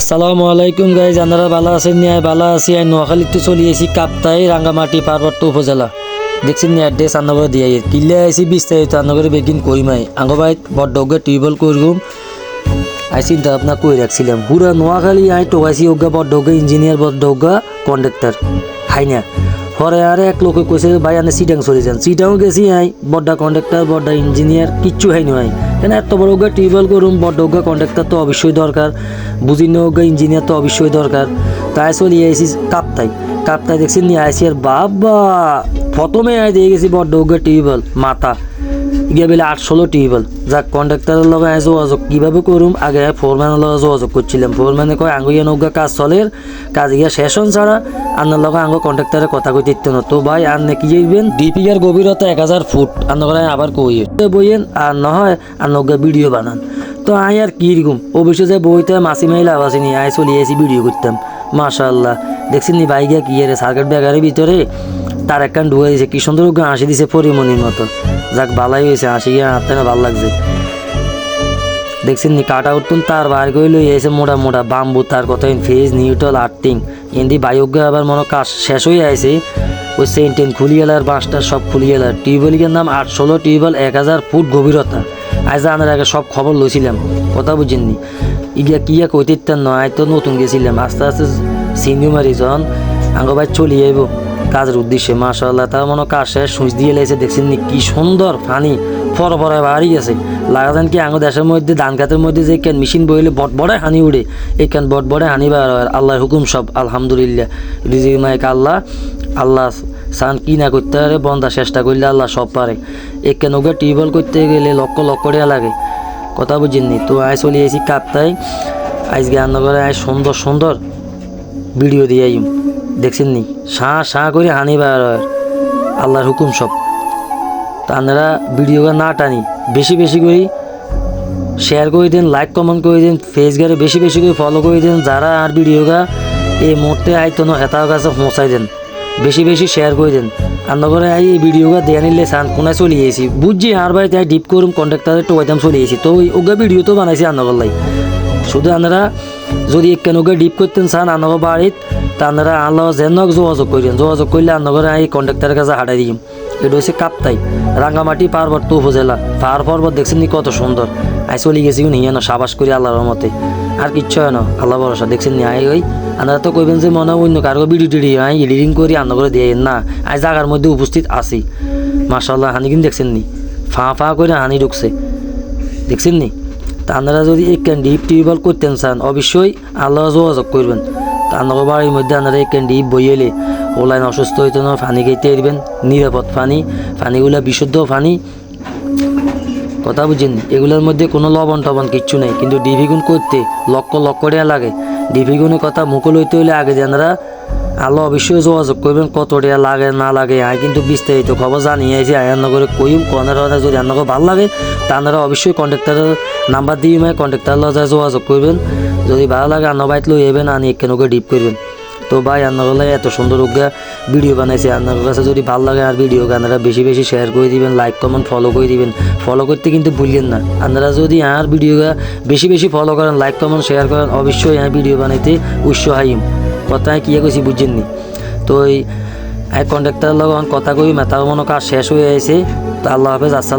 আসসালামু আলাইকুম গাইজ আপনারা ভালো আছেন? নিয়ে ভালো আছি। আমি নোয়াখালীতে চলে এসেছি কাপ্তাই, রাঙ্গামাটি, পার্বত্য উপজেলা। দেখছেন নি অ্যাড্রেস আন্নগরে দিয়ে কিল্লে আইসি বিস্তারিত আন্নগরে বেগিন কইমাই আঙ্গ ভাই বড্ডগে টিউবওয়েল করগুম। আই চিন্তা ভাবনা কই রাখছিলাম। পুরা নোয়াখালী আই টোকাইছি ওগা বড্ডগে ইঞ্জিনিয়ার বড্ডগা কন্ডাক্টর হাই না। পরে আর এক লোকে কইছে, ভাই আনে সিটাং চলে যান। সিটাও গেছি আই। বড্ডা কন্ডাক্টর বড্ডা ইঞ্জিনিয়ার কিচ্ছু হাই নয় কেন এত বড় গা টিউবওয়েল করুম বড় গা কন্ডাক্টর তো অবশ্যই দরকার। বুঝি গা ইঞ্জিনিয়ার তো অবশ্যই দরকার। তাই চলে আইসি কাপ্তাই। কাপ্তাই দেখছি নিয়ে আইসি আর বাবা, প্রথমে আই দিয়ে গেছি বড় গা টিউবওয়েল, মাথা। গিয়ে বেলে আটশোলো টিউবওয়েল। যাক কন্ডাক্টারের লগে যোগাযোগ। কীভাবে করুম? আগে ফোরম্যানের লগে যোগাযোগ করছিলাম। ফোরম্যানে কয় আঙ্গুইয়া নৌকা কাজ চলের কাজ গিয়া শেষ হন ছাড়া। আন্নার লগে আঙ্গ কন্ডাক্টারে কথা কইতে ইত্য না। তো ভাই আর নাকি যাইবেন? ডিপিআর গভীরতা এক হাজার ফুট। আন্ন করে আবার কই? বইয়েন আর নহয় আর নৌকা ভিডিও বানান। তো আই আর কি রকম? অবশ্যই যে বইতে মাসি মাই লাভ আসেনি আয় চলে এসি ভিডিও করতাম। মাশাল্লাহ দেখছেন নি ভাই গিয়া কি রে সার্কেট ব্যাগারের ভিতরে? তার একখান ঢুকে দিছে। কি সুন্দর হাসি দিছে পরিমণির মতো। যাক, ভালাই হয়েছে, হাসি গিয়ে হাঁটতে না ভালো লাগছে। দেখছেন নি, কাটা আউট তার বার করে লই এসে মোটা মোটা বাম্বু তার কথা ফেজ নিউট্রাল আর্টিং এন্দি বায়োগ্য আবার মনে কাজ শেষ হয়ে আছে ওই সেন্টেন খুলি এলার বাঁশটা সব খুলি এলার টিউবওয়েলের নাম আটশোলো টিউবওয়েল এক হাজার ফুট গভীরতা। আজ আনার আগে সব খবর লইছিলাম। কথা বুঝিনি ইগিয়া কিয়া কইতে নয় তো নতুন গেছিলাম। আস্তে আস্তে সিনিয়র মারি যখন আঙ্গ ভাই যাইব কাজের উদ্দেশ্যে মাশাল্লাহ তার মনে কাজ শেষ, সুইচ দিয়ে লেগেছে, দেখছেন নি কি সুন্দর ফানি ফর ফরায় বাড়ি গেছে লাগা কি আঙ্গ দেশের মধ্যে, ধান খাতের মধ্যে যে কেন মেশিন বইলে বট বড়ে হানি উড়ে, এই কেন বট বড়ে হানি বার আল্লাহর হুকুম সব, আলহামদুলিল্লাহ, রিজিক মাইক আল্লাহ আল্লাহ সান কি না করতে পারে বন্ধা চেষ্টা করলে আল্লাহ সব পারে। এই কেন ওকে টিউবওয়েল করতে গেলে লক্ষ লক্ষ টাকা লাগে, কথা বুঝিনি তো আয় চলে এসি কাপ্তাই, আজকে রান্নাঘরে আয় সুন্দর সুন্দর ভিডিও দিয়ে দেখছেন নি শাঁ শাঁ করে হানি বার আল্লাহর হুকুম সব। তা আপনারা ভিডিওটা না টানি। বেশি বেশি করে শেয়ার করে দিন লাইক কমেন্ট করে দিন ফেসগারে বেশি বেশি করে ফলো করে দিন, যারা আর ভিডিওটা এই মুহূর্তে আইতো না, হেতার কাছে পৌঁছাই দেন। বেশি বেশি শেয়ার করে দেন। আন্নগরে আই এই ভিডিওটা দিয়ে নিলে সান কোনায় চলে গেছি। বুঝছি আর ভাই তাই ডিপ করুম কন্ট্রাক্টারে টোয়াইতাম চলে গেছি। তো ওই ওগা ভিডিও তো বানাইছি আন্নগর লাই। শুধু আপনারা যদি একখান ওকে ডিপ করতেন চান আন্নগর বাড়িত, তা আপনারা আল্লাহ যেন যোগাযোগ করেন যোগাযোগ করলে আন্নগরে এই কন্ট্রাক্টারের কাছে হাঁটাই দিম। এটা হচ্ছে কাপ্তাই। রাঙ্গামাটি পার্বত্য উপজেলা। পাহাড় পর্বত দেখছেন কত সুন্দর আই চলে গেছি নিয়ে না সাবাস করি আল্লাহর মতে। আর কিচ্ছু হয় না, আল্লাহ ভরসা দেখছেন নি, আই ওই আপনারা তো কইবেন যে মনে অন্য কারও বিডি টিডি আই এডিটিং করি আন্ন করে দিয়ে। না, আই জাগার মধ্যে উপস্থিত আছি। মাশাল্লাহ হানি কিন্তু দেখছেন নি? ফা ফা করে হানি ঢুকছে। দেখছেন নি? তা আপনারা যদি এই ক্যান্ডি টিউবওয়েল করতেন চান অবশ্যই আল্লাহ যোগাযোগ করবেন। আপনার বাড়ির মধ্যে আপনারা এই ক্যান্ডি বইয়েলে ওলাইন অসুস্থ হইতে না পানি খাইতে এরবেন নিরাপদ পানি, পানিগুলা বিশুদ্ধ পানি। কথা বুঝেন, এগুলোর মধ্যে কোনো লবণ টবণ কিচ্ছু নেই, কিন্তু ডিভিগুন করতে লক্ষ লক্ষ টাকা লাগে। ডিভিগুনের কথা মুকুল হইতে হলে আগে জানারা আলো অবশ্যই যোগাযোগ করবেন কত টাকা লাগে, না লাগে, আয় কিন্তু বিস্তারিত খবর জানিয়ে আইছি। আয়ার নগরে কইম কনের যদি আন্নগর ভালো লাগে তা আপনারা অবশ্যই কন্ট্রাক্টারের নাম্বার দিয়ে মানে কন্ট্রাক্টার লজা যোগাযোগ করবেন। যদি ভালো লাগে, আন্ন বাইত লই যাবেন আনি এখানে ডিপ করবেন। তো ভাই আন্নাগুলো এত সুন্দর উগা ভিডিও বানাইছে। আপনার কাছে যদি ভালো লাগে আর ভিডিও আপনারা বেশি বেশি শেয়ার করে দিবেন লাইক কমেন্ট ফলো করে দিবেন। ফলো করতে কিন্তু ভুলবেন না। আপনারা যদি আর ভিডিও বেশি বেশি ফলো করেন লাইক কমেন্ট শেয়ার করেন, অবশ্যই হ্যাঁ ভিডিও বানাইতে উৎসাহিম কথা কি কইছি বুঝছেননি তো এই কন্ট্রাক্টার লগত কথা কই মেতার মনে কাজ শেষ হয়ে আছে তো আল্লাহ হাফেজ, আসসালাম।